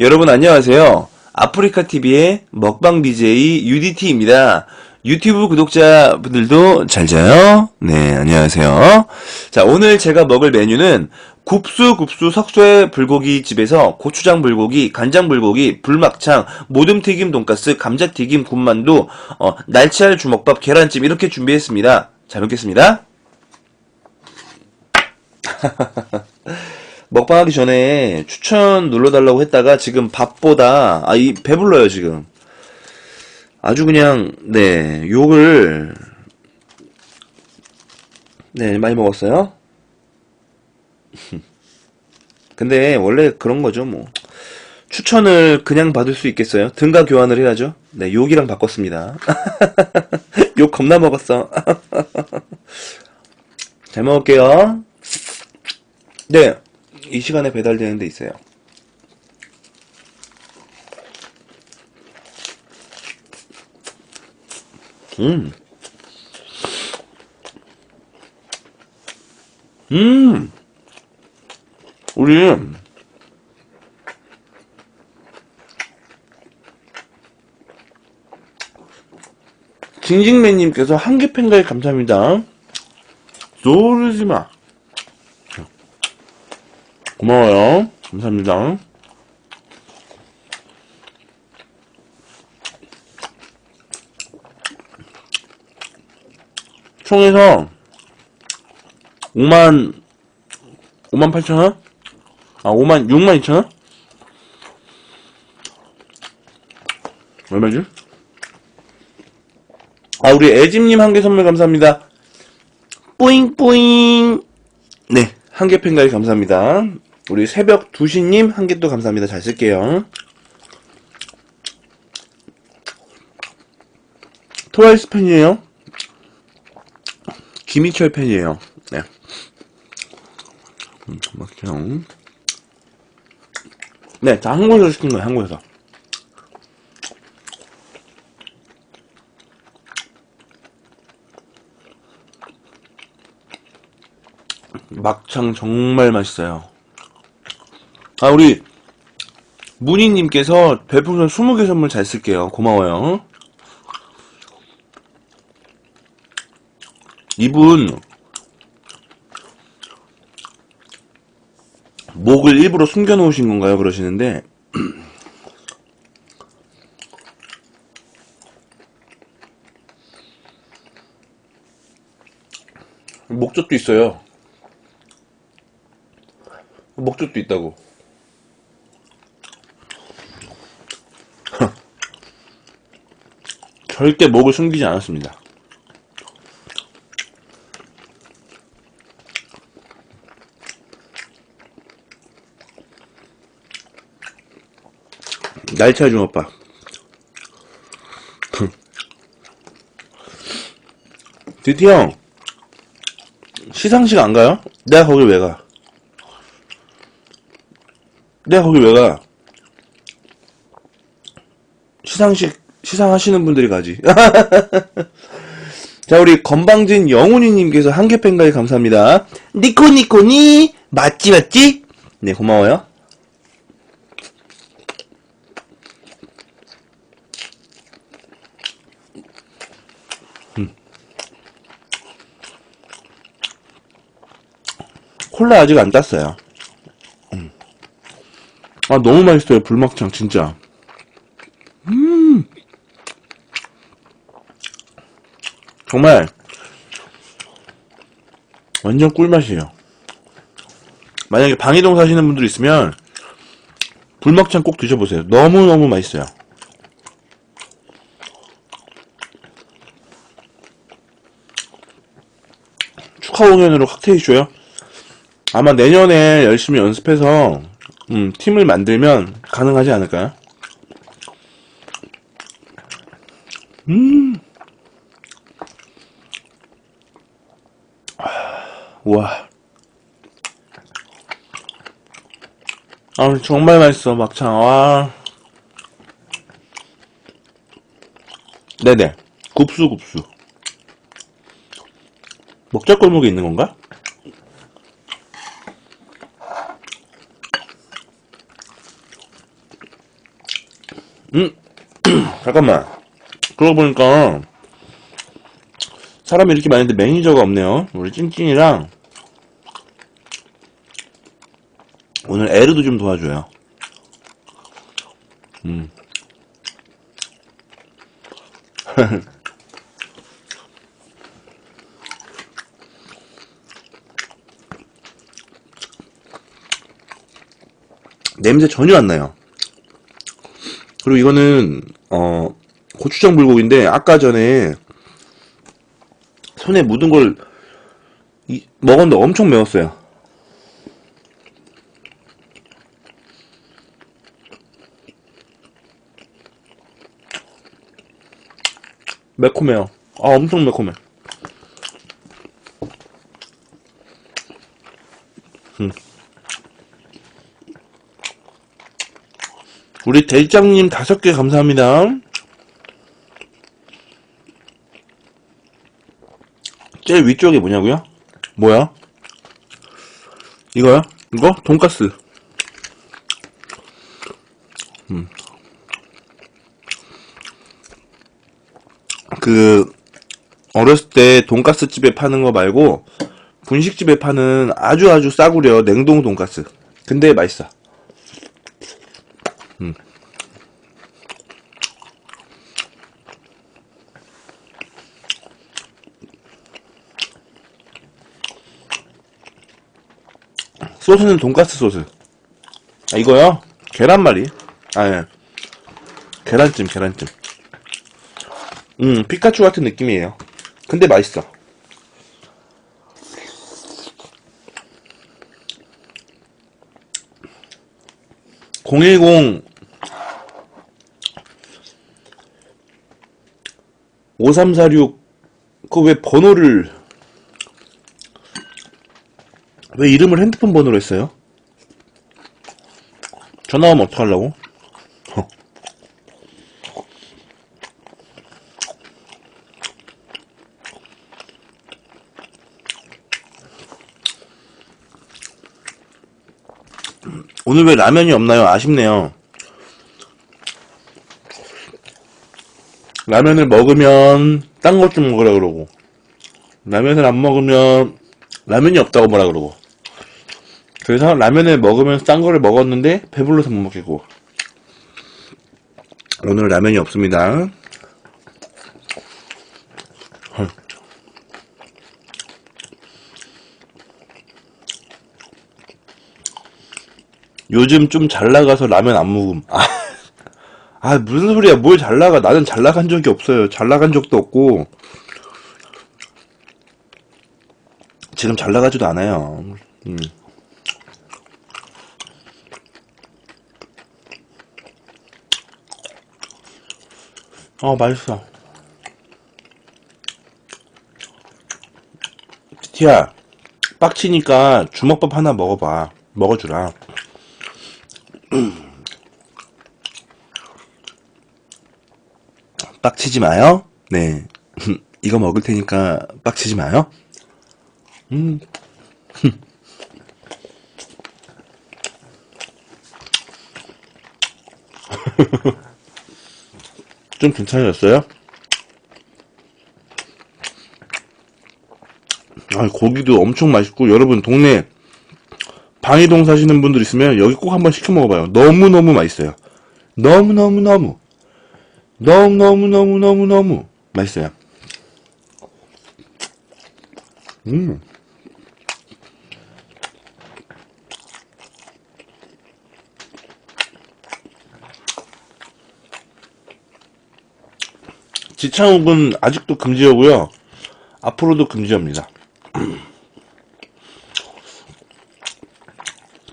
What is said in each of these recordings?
여러분 안녕하세요. 아프리카 TV의 먹방 BJ UDT입니다. 유튜브 구독자분들도 잘 자요? 네, 안녕하세요. 자, 오늘 제가 먹을 메뉴는 굽수 굽수 석쇠 불고기 집에서 고추장 불고기, 간장 불고기, 불막창, 모듬 튀김 돈가스, 감자 튀김, 군만두, 어, 날치알 주먹밥, 계란찜 이렇게 준비했습니다. 잘 먹겠습니다. 먹방하기 전에 추천 눌러달라고 했다가 지금 밥보다 아 이 배불러요 지금. 아주 그냥 네 욕을 네 많이 먹었어요? 근데 원래 그런 거죠 뭐. 추천을 그냥 받을 수 있겠어요? 등가 교환을 해야죠? 네 욕이랑 바꿨습니다. 욕 겁나 먹었어. 잘 먹을게요. 네 이 시간에 배달되는 데 있어요. 음. 음. 우리 징징맨님께서 한개 팬가에 감사합니다. 쏘르지 마. 고마워요. 감사합니다. 총에서 5만 5만 8천 원? 아 5만 6만 2천 원? 얼마지? 아 우리 애짐님 한 개 선물 감사합니다. 뿌잉 뿌잉 네, 한 개 팬가이 감사합니다. 우리 새벽 2시님 한 개 또 감사합니다. 잘 쓸게요. 트와이스 팬이에요. 김희철 팬이에요. 네. 음, 막혀요. 네, 다 한국에서 시킨 거예요, 한국에서. 막창 정말 맛있어요. 아, 우리, 문희님께서 별풍선 20개 선물 잘 쓸게요. 고마워요. 이분, 목을 일부러 숨겨놓으신 건가요? 그러시는데, 목젖도 있어요. 목젖도 있다고. 절대 목을 숨기지 않았습니다. 날차 중오빠. 드디어 시상식 안 가요? 내가 거길 왜 가? 내가 거기 왜 가? 시상식, 시상하시는 분들이 가지. 자, 우리 건방진 영훈이님께서 한개 팬가에 감사합니다. 니코니코니! 맞지, 맞지? 네, 고마워요. 음. 콜라 아직 안 땄어요. 아, 너무 맛있어요. 불막창, 진짜. 음. 정말, 완전 꿀맛이에요. 만약에 방이동 사시는 분들 있으면, 불막창 꼭 드셔보세요. 너무너무 맛있어요. 축하 공연으로 칵테일 쇼요? 아마 내년에 열심히 연습해서 음, 팀을 만들면 가능하지 않을까요? 와. 아, 정말 맛있어, 막창. 와. 네네. 굽수, 굽수. 먹자골목에 있는 건가? 음, 잠깐만. 그러고 보니까, 사람이 이렇게 많은데 매니저가 없네요. 우리 찡찡이랑, 오늘 에르도 좀 도와줘요. 음. 냄새 전혀 안 나요. 그리고 이거는 어 고추장 불고기인데 아까 전에 손에 묻은 걸 이- 먹었는데 엄청 매웠어요. 매콤해요. 아 엄청 매콤해. 음. 우리 대장님 다섯 개 감사합니다. 제일 위쪽에 뭐냐고요? 뭐야? 이거야? 이거? 돈가스. 그 어렸을 때 돈가스 집에 파는 거 말고 분식집에 파는 아주 아주 싸구려 냉동 돈가스. 근데 맛있어. 소스는 돈가스 소스. 아, 이거요? 계란말이. 아, 예. 계란찜, 계란찜. 음, 피카츄 같은 느낌이에요. 근데 맛있어. (010) 5346 그 왜 번호를 왜 이름을 핸드폰 번호로 했어요? 전화 오면 어떡하려고? 오늘 왜 라면이 없나요? 아쉽네요. 라면을 먹으면 딴 것 좀 먹으라 그러고 라면을 안 먹으면 라면이 없다고 뭐라 그러고 그래서 라면을 먹으면서 딴 거를 먹었는데 배불러서 못 먹겠고 오늘 라면이 없습니다 요즘 좀 잘 나가서 라면 안 먹음 아, 아 무슨 소리야 뭘 잘 나가 나는 잘 나간 적이 없어요 잘 나간 적도 없고 지금 잘 나가지도 않아요 음. 어, 맛있어. 티야, 빡치니까 주먹밥 하나 먹어봐. 먹어주라. 빡치지 마요. 네. 이거 먹을 테니까 빡치지 마요. 음. 좀 괜찮아졌어요? 아, 고기도 엄청 맛있고, 여러분, 동네, 방이동 사시는 분들 있으면 여기 꼭 한번 시켜 먹어봐요. 너무너무 맛있어요. 너무너무너무. 너무너무너무너무너무 맛있어요. 음. 지창욱은 아직도 금지어고요. 앞으로도 금지어입니다.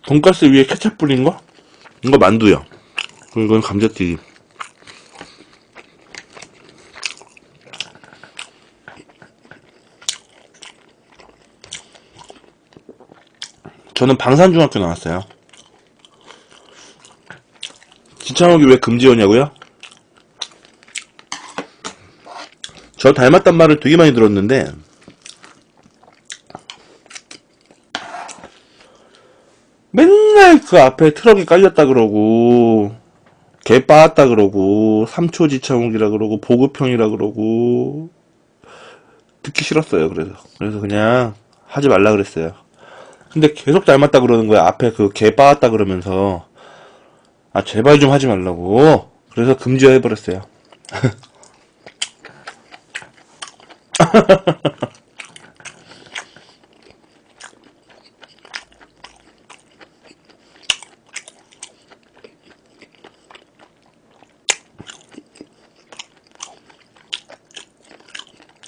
돈가스 위에 케찹 뿌린 거? 이거 만두요. 그리고 이건 감자튀김. 저는 방산중학교 나왔어요. 지창욱이 왜 금지어냐고요? 저 닮았단 말을 되게 많이 들었는데 맨날 그 앞에 트럭이 깔렸다 그러고 개 빠았다 그러고 삼초지창욱이라 그러고 보급형이라 그러고 듣기 싫었어요. 그래서 그래서 그냥 하지 말라 그랬어요. 근데 계속 닮았다 그러는 거야. 앞에 그 개 빠았다 그러면서 아 제발 좀 하지 말라고. 그래서 금지해 버렸어요.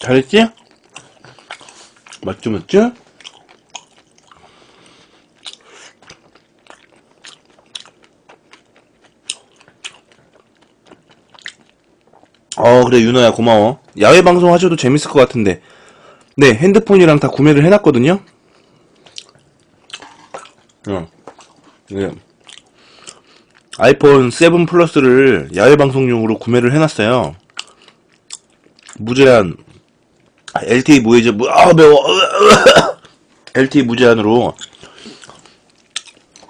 잘했지? 맞죠, 맞죠? 어, 그래, 윤호야, 고마워. 야외 방송 하셔도 재밌을 것 같은데. 네, 핸드폰이랑 다 구매를 해놨거든요? 어. 네. 아이폰 7 플러스를 야외 방송용으로 구매를 해놨어요. 무제한, 아, LTE 무해제, 무, 아, 매워. LTE 무제한으로.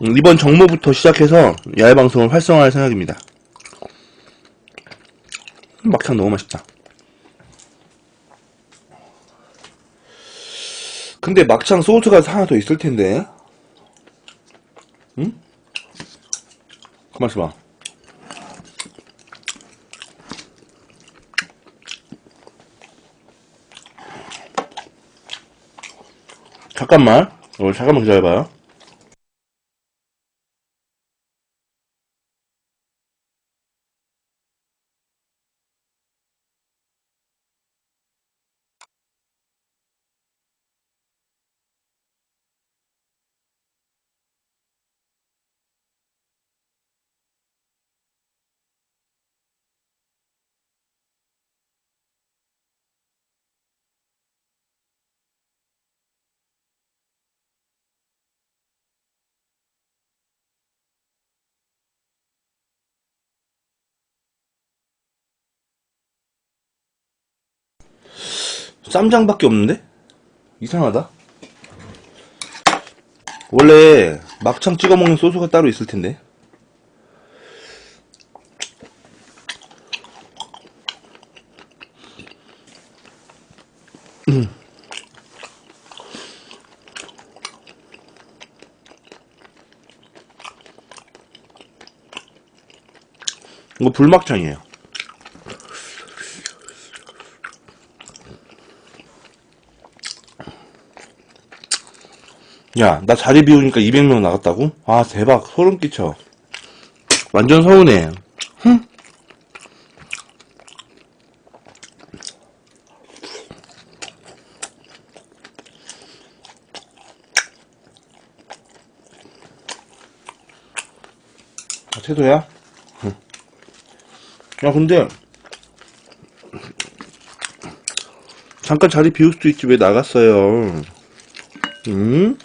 음, 이번 정모부터 시작해서 야외 방송을 활성화할 생각입니다. 막창 너무 맛있다. 근데 막창 소스가 하나 더 있을 텐데. 응? 가만 있어 봐. 잠깐만. 어, 잠깐만 기다려봐요. 쌈장밖에 없는데? 이상하다. 원래 막창 찍어 먹는 소스가 따로 있을 텐데. 음. 이거 불막창이에요. 야, 나 자리 비우니까 200명 나갔다고? 아, 대박. 소름 끼쳐. 완전 서운해. 흠? 아, 태도야? 응. 야, 근데, 잠깐 자리 비울 수도 있지. 왜 나갔어요? 응?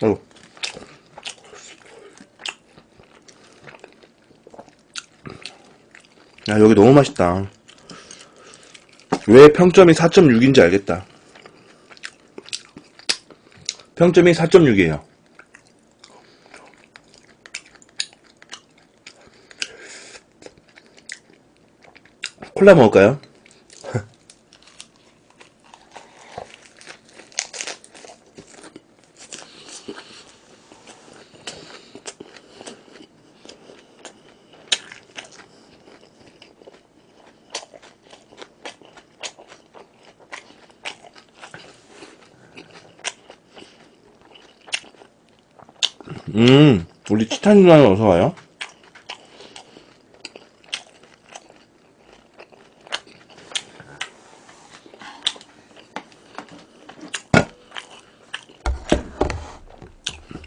아이고. 야, 여기 너무 맛있다. 왜 평점이 4.6인지 알겠다. 평점이 4.6이에요. 콜라 먹을까요? 음, 치탄 누나는 어서 와요.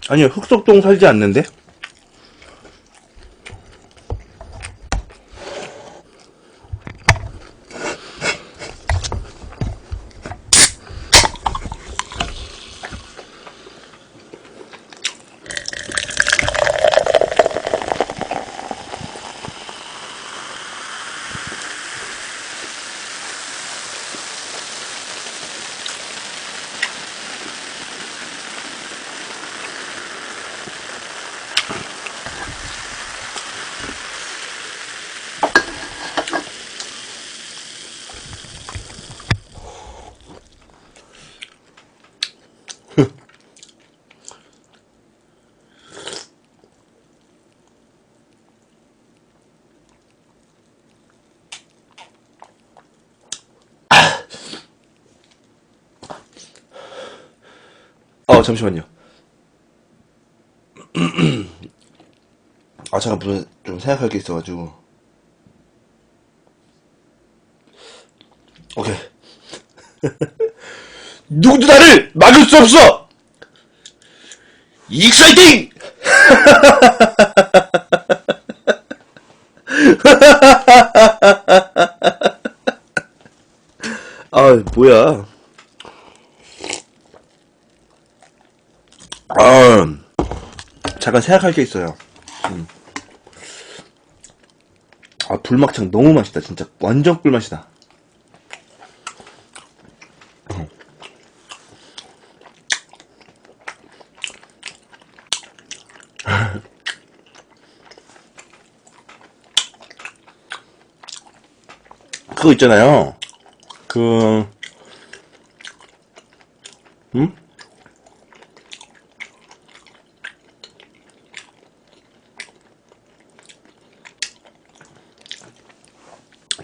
아니요, 흑석동 살지 않는데? 어, 잠시만요. 아, 잠깐, 무슨, 좀 생각할 게 있어가지고. 오케이. 누구도 나를 막을 수 없어! 익사이팅! 아, 뭐야. 아, 잠깐 생각할 게 있어요. 음. 아, 불막창 너무 맛있다. 진짜 완전 꿀맛이다. 그거 있잖아요. 그, 음?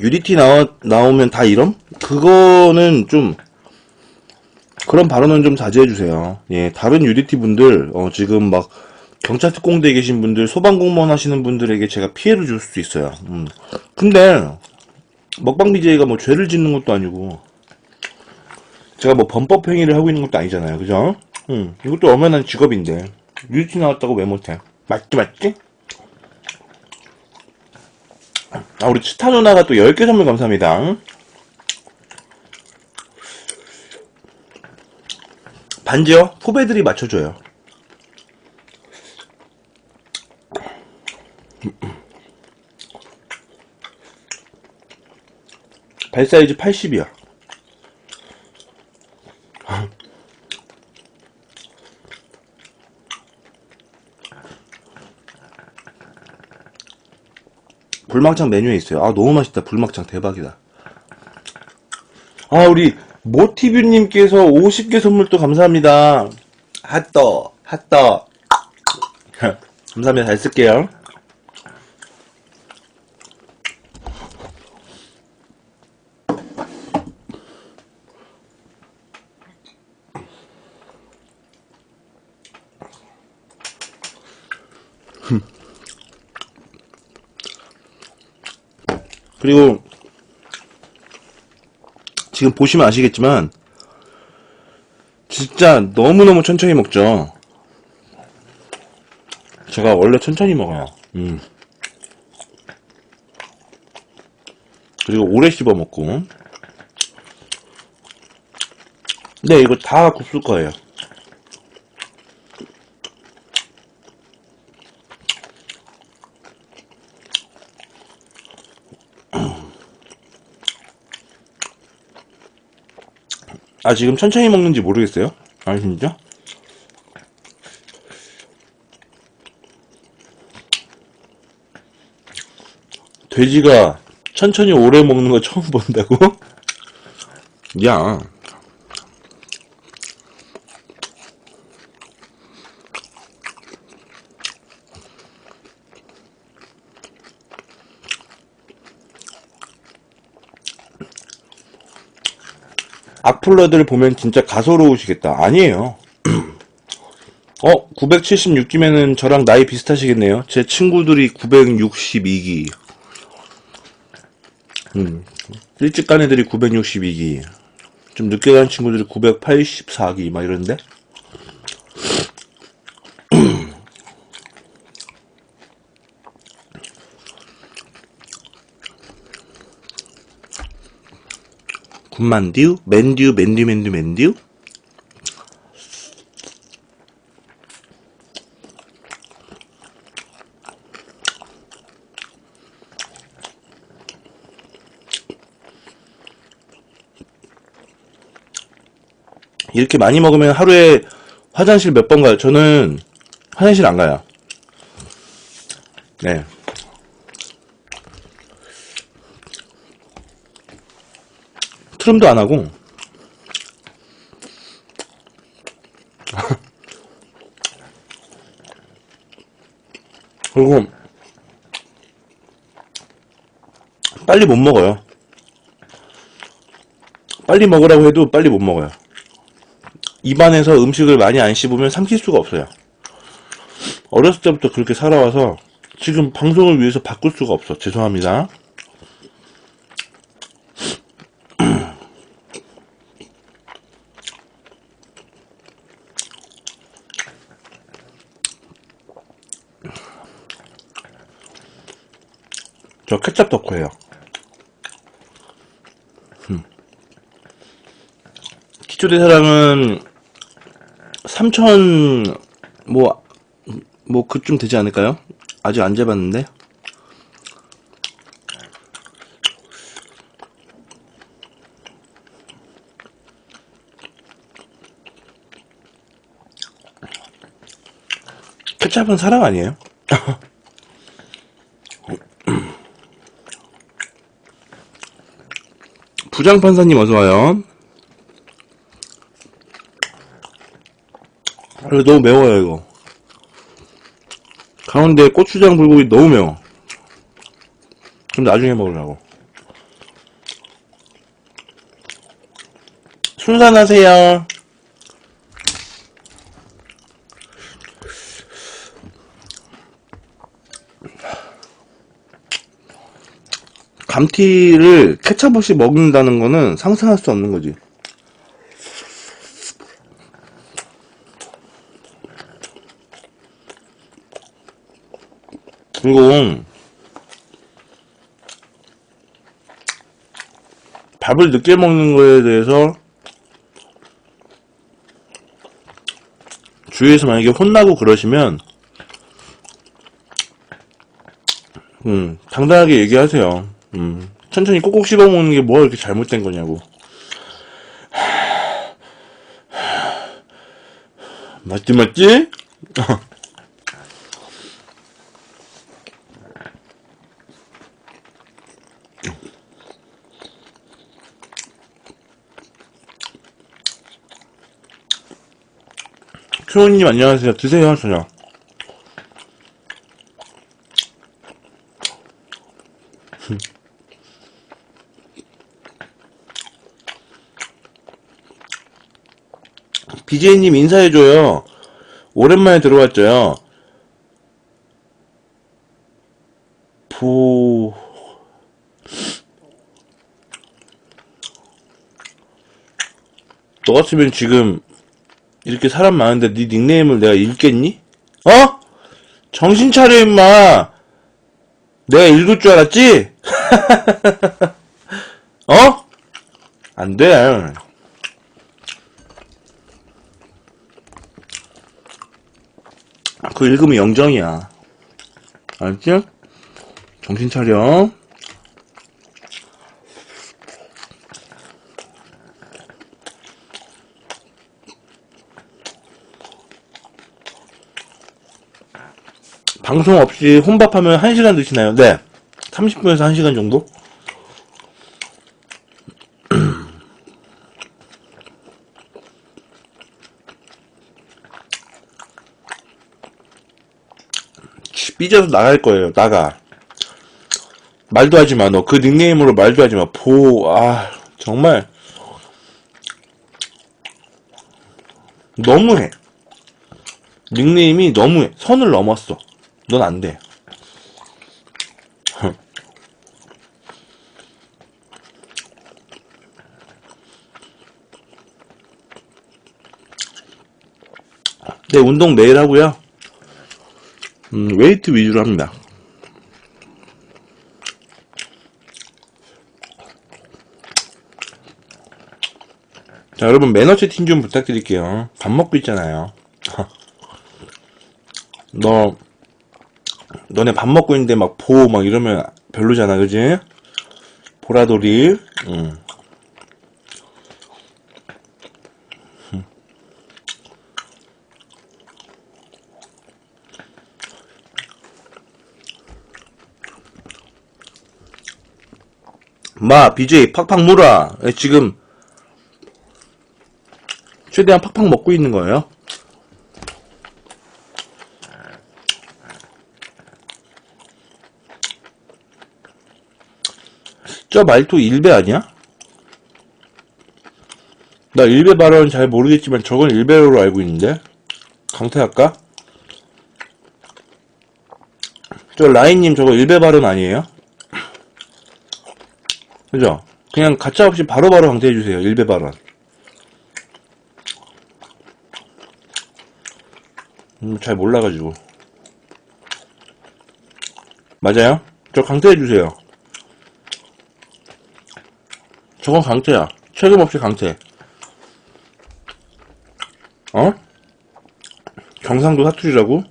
유리티 나오, 나오면 다 이럼? 그거는 좀, 그런 발언은 좀 자제해주세요. 예, 다른 유리티 분들, 어, 지금 막, 경찰 특공대에 계신 분들, 소방공무원 하시는 분들에게 제가 피해를 줄 수도 있어요. 음. 근데, 먹방 BJ가 뭐 죄를 짓는 것도 아니고, 제가 뭐 범법 행위를 하고 있는 것도 아니잖아요. 그죠? 음, 이것도 엄연한 직업인데, 유리티 나왔다고 왜 못해? 맞지, 맞지? 아, 우리 치타 누나가 또 10개 선물 감사합니다. 반지요? 후배들이 맞춰줘요. 발 사이즈 80이야. 불막창 메뉴에 있어요. 아, 너무 맛있다. 불막창 대박이다. 아, 우리 모티뷰님께서 50개 선물 또 감사합니다. 핫떡, 핫떡. 감사합니다. 잘 쓸게요. 그리고 지금 보시면 아시겠지만 진짜 너무너무 천천히 먹죠. 제가 원래 천천히 먹어요. 음. 그리고 오래 씹어 먹고. 네, 이거 다 굽을 거예요. 아, 지금 천천히 먹는지 모르겠어요? 아, 진짜? 돼지가 천천히 오래 먹는 거 처음 본다고? 야. 악플러들 보면 진짜 가소로우시겠다. 아니에요. 어, 976기면은 저랑 나이 비슷하시겠네요. 제 친구들이 962기. 음, 일찍 간 애들이 962기. 좀 늦게 간 친구들이 984기, 막 이런데? 군만듀? 맨듀, 맨듀, 맨듀, 맨듀? 이렇게 많이 먹으면 하루에 화장실 몇 번 가요? 저는 화장실 안 가요. 네. 트림도 안 하고. 그리고 빨리 못 먹어요. 빨리 먹으라고 해도 빨리 못 먹어요. 입안에서 음식을 많이 안 씹으면 삼킬 수가 없어요. 어렸을 때부터 그렇게 살아와서 지금 방송을 위해서 바꿀 수가 없어. 죄송합니다. 저 케첩 덕후예요. 음. 기초대 사랑은 3천 뭐 뭐 그쯤 되지 않을까요? 아직 안 재봤는데. 케찹은 사랑 아니에요? 부장판사님 어서와요. 아, 이거 너무 매워요, 이거. 가운데 고추장 불고기 너무 매워. 좀 나중에 먹으려고. 순산하세요. 감튀를 케찹 없이 먹는다는 거는 상상할 수 없는 거지. 그리고 밥을 늦게 먹는 거에 대해서 주위에서 만약에 혼나고 그러시면 음, 당당하게 얘기하세요. 음, 천천히 꼭꼭 씹어 먹는 게 뭐가 이렇게 잘못된 거냐고. 맞지 맞지? 큐호님 안녕하세요. 드세요, 저녁. BJ님 인사해줘요. 오랜만에 들어왔죠요. 보... 너 같으면 지금 이렇게 사람 많은데 네 닉네임을 내가 읽겠니? 어? 정신 차려 임마. 내가 읽을 줄 알았지? 어? 안 돼. 그 읽으면 영정이야. 알지? 정신 차려. 방송 없이 혼밥하면 1시간 드시나요? 네. 30분에서 1시간 정도? 삐져서 나갈 거예요. 나가. 말도 하지 마. 너 그 닉네임으로 말도 하지 마. 보, 아, 정말. 너무해. 닉네임이 너무해. 선을 넘었어. 넌 안 돼. 네, 운동 매일 하고요. 음, 웨이트 위주로 합니다. 자, 여러분 매너 채팅 좀 부탁드릴게요. 밥 먹고 있잖아요. 너, 너네 밥 먹고 있는데 막 보, 막 이러면 별로잖아, 그지? 보라돌이, 음. 마, BJ, 팍팍 물어. 예, 지금, 최대한 팍팍 먹고 있는 거예요. 저 말투 일배 아니야? 나 일베 발언 잘 모르겠지만 저건 일베로 알고 있는데 강퇴할까? 저 라인님 저거 일베 발언 아니에요? 그죠? 그냥 가짜 없이 바로바로 강퇴해 주세요 일베 발언 음, 잘 몰라가지고 맞아요? 저 강퇴해 주세요 저건 강퇴야 책임 없이 강퇴 어? 경상도 사투리라고?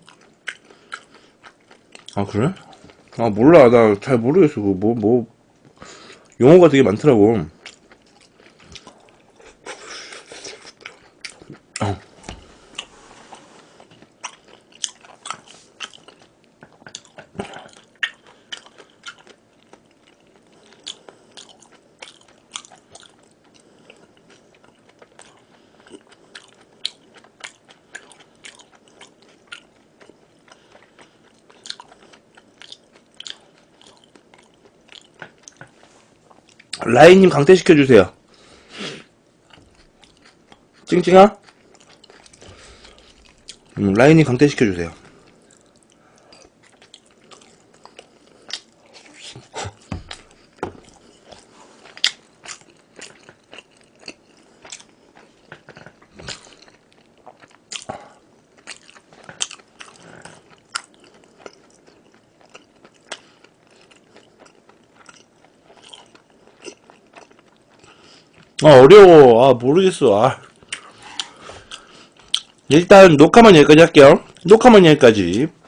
아 그래? 아 몰라 나 잘 모르겠어 그거 뭐뭐 용어가 되게 많더라고 라인님 강퇴시켜주세요 찡찡아? 음, 라인님 강퇴시켜주세요 아 어려워. 아 모르겠어. 아. 일단 녹화만 여기까지 할게요. 녹화만 여기까지. 뿅